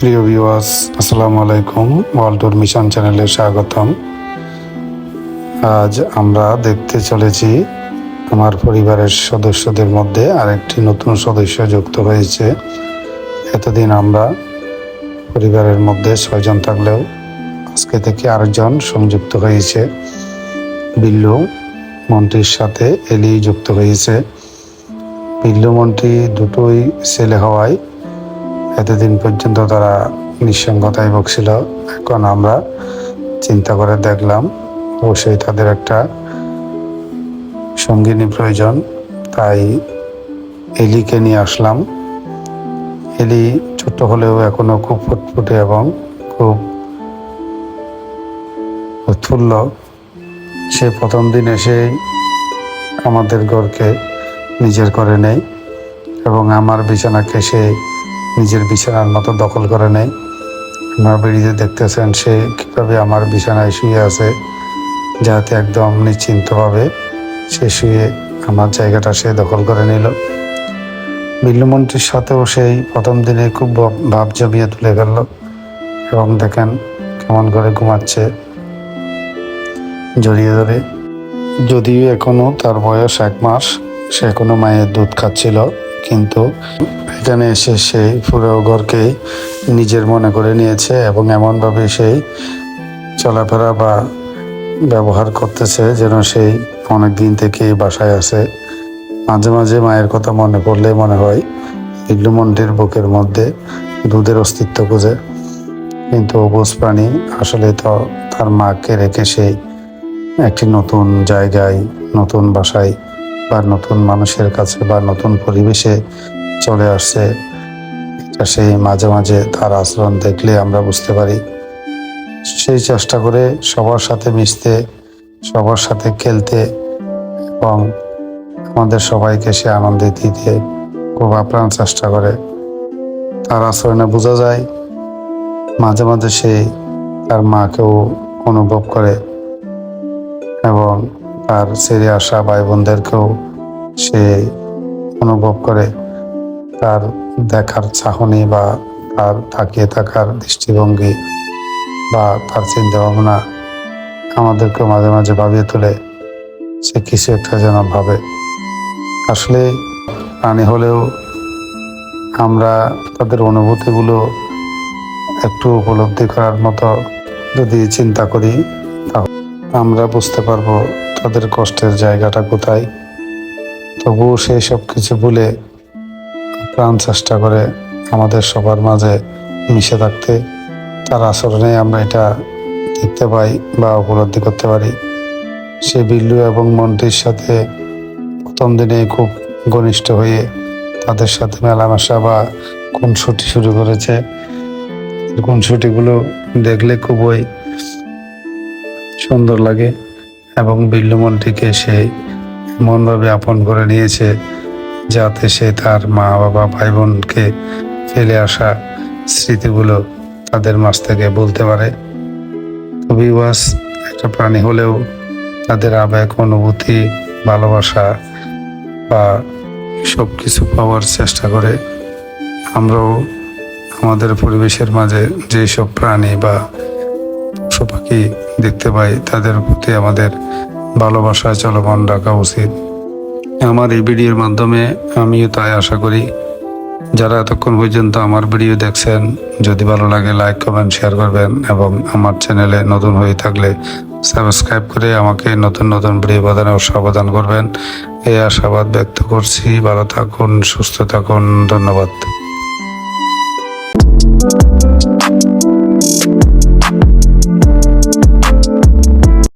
প্রিয় ভিউয়ার্স আসসালামু আলাইকুম। ওয়ার্ল্ড মিশন চ্যানেলে স্বাগতম। আজ আমরা দেখতে চলেছি আমার পরিবারের সদস্যদের মধ্যে আরেকটি নতুন সদস্য যুক্ত হয়েছে। এতদিন আমরা পরিবারের মধ্যে ছয়জন থাকলেও আজকে থেকে আরেকজন সংযুক্ত হয়েছে। বিল্লু মন্ত্রীর সাথে এলি যুক্ত হয়েছে। বিল্লু মন্ত্রী দুটোই ছেলে হওয়ায় এতদিন পর্যন্ত তারা নিঃসঙ্গতায় বকছিল এখন আমরা চিন্তা করে দেখলাম, অবশ্যই তাদের একটা সঙ্গিনী প্রয়োজন। তাই এলিকে নিয়ে আসলাম। এলি ছোট হলেও এখনও খুব ফুটফুটে এবং খুব উৎফুল্ল সে প্রথম দিন এসেই আমাদের ঘরকে নিজের করে নেয় এবং আমার বিছানাকে সে নিজের বিছানার মতো দখল করে নেয়। আমার বেরিয়ে দেখতেছেন সে কীভাবে আমার বিছানায় শুয়ে আছে, যাতে একদম নিশ্চিন্তভাবে সে শুয়ে আমার জায়গাটা সে দখল করে নিল। বিল্লুমন্ত্রীর সাথেও সেই প্রথম দিনে খুব ভাব- জমিয়ে তুলে ফেলল এবং দেখেন কেমন করে ঘুমাচ্ছে জড়িয়ে ধরে। যদিও এখনও তার বয়স এক মাস, সে এখনও মায়ের দুধ খাচ্ছিল। কিন্তু এখানে এসে সেই পুরো ঘরকে নিজের মনে করে নিয়েছে এবং এমনভাবে সেই চলাফেরা বা ব্যবহার করতেছে যেন সেই অনেক দিন থেকে বাসায় আছে। মাঝে মাঝে মায়ের কথা মনে পড়লে মনে হয় ইল্লুমন্ডির বুকের মধ্যে দুধের অস্তিত্ব খুঁজে। কিন্তু অবুজ প্রাণী আসলে তো তার মাকে রেখে সেই একটি নতুন জায়গায়, নতুন বাসায় বা নতুন মানুষের কাছে বা নতুন পরিবেশে চলে আসছে, এটা সেই মাঝে মাঝে তার আচরণ দেখলে আমরা বুঝতে পারি। সেই চেষ্টা করে সবার সাথে মিশতে, সবার সাথে খেলতে এবং আমাদের সবাইকে সে আনন্দে দিতে খুব আপ্রাণ চেষ্টা করে। তার আচরণে বোঝা যায়, মাঝে মাঝে সে তার মাকেও অনুভব করে এবং তার ছেড়ে আসা ভাই বোনদেরকেও সে অনুভব করে। তার দেখার চাহনি বা তার তাকিয়ে থাকার দৃষ্টিভঙ্গি বা তার চিন্তা ভাবনা আমাদেরকে মাঝে মাঝে ভাবিয়ে তোলে, সে কিছু একটা যেন ভাবে। আসলে প্রাণী হলেও আমরা তাদের অনুভূতিগুলো একটু উপলব্ধি করার মতো যদি চিন্তা করি, তাহলে আমরা বুঝতে পারব তাদের কষ্টের জায়গাটা কোথায়। তবুও সেই সব কিছু ভুলে প্রাণ চেষ্টা করে আমাদের সবার মাঝে মিশে থাকতে, তার আচরণে আমরা এটা দেখতে পাই বা উপলব্ধি করতে পারি। সে বিল্লু এবং মন্টির সাথে প্রথম দিনে খুব ঘনিষ্ঠ হয়ে তাদের সাথে মেলামেশা বা খুনসুটি শুরু করেছে। খুনসুটিগুলো দেখলে খুবই সুন্দর লাগে এবং বিল্লু মন্টিকে সে এমনভাবে আপন করে নিয়েছে যাতে সে তার মা বাবা ভাই বোনকে ফেলে আসা স্মৃতিগুলো তাদের মাছ থেকে বলতে পারে। তবে ওয়াস একটা প্রাণী হলেও তাদের আবেগ, অনুভূতি, ভালোবাসা বা সব কিছু পাওয়ার চেষ্টা করে। আমরাও আমাদের পরিবেশের মাঝে যেসব প্রাণী বা পশু পাখি দেখতে পাই, তাদের প্রতি আমাদের ভালোবাসা চলমান রাখা উচিত। আমার এই ভিডিওর মাধ্যমে আমিও তাই আশা করি। যারা এতক্ষণ পর্যন্ত আমার ভিডিও দেখছেন, যদি ভালো লাগে লাইক, কমেন্ট, শেয়ার করবেন এবং আমার চ্যানেলে নতুন হয়ে থাকলে সাবস্ক্রাইব করে আমাকে নতুন নতুন ভিডিও প্রদানে সাবধান করবেন। এই আশাবাদ ব্যক্ত করছি। ভালো থাকুন, সুস্থ থাকুন। ধন্যবাদ।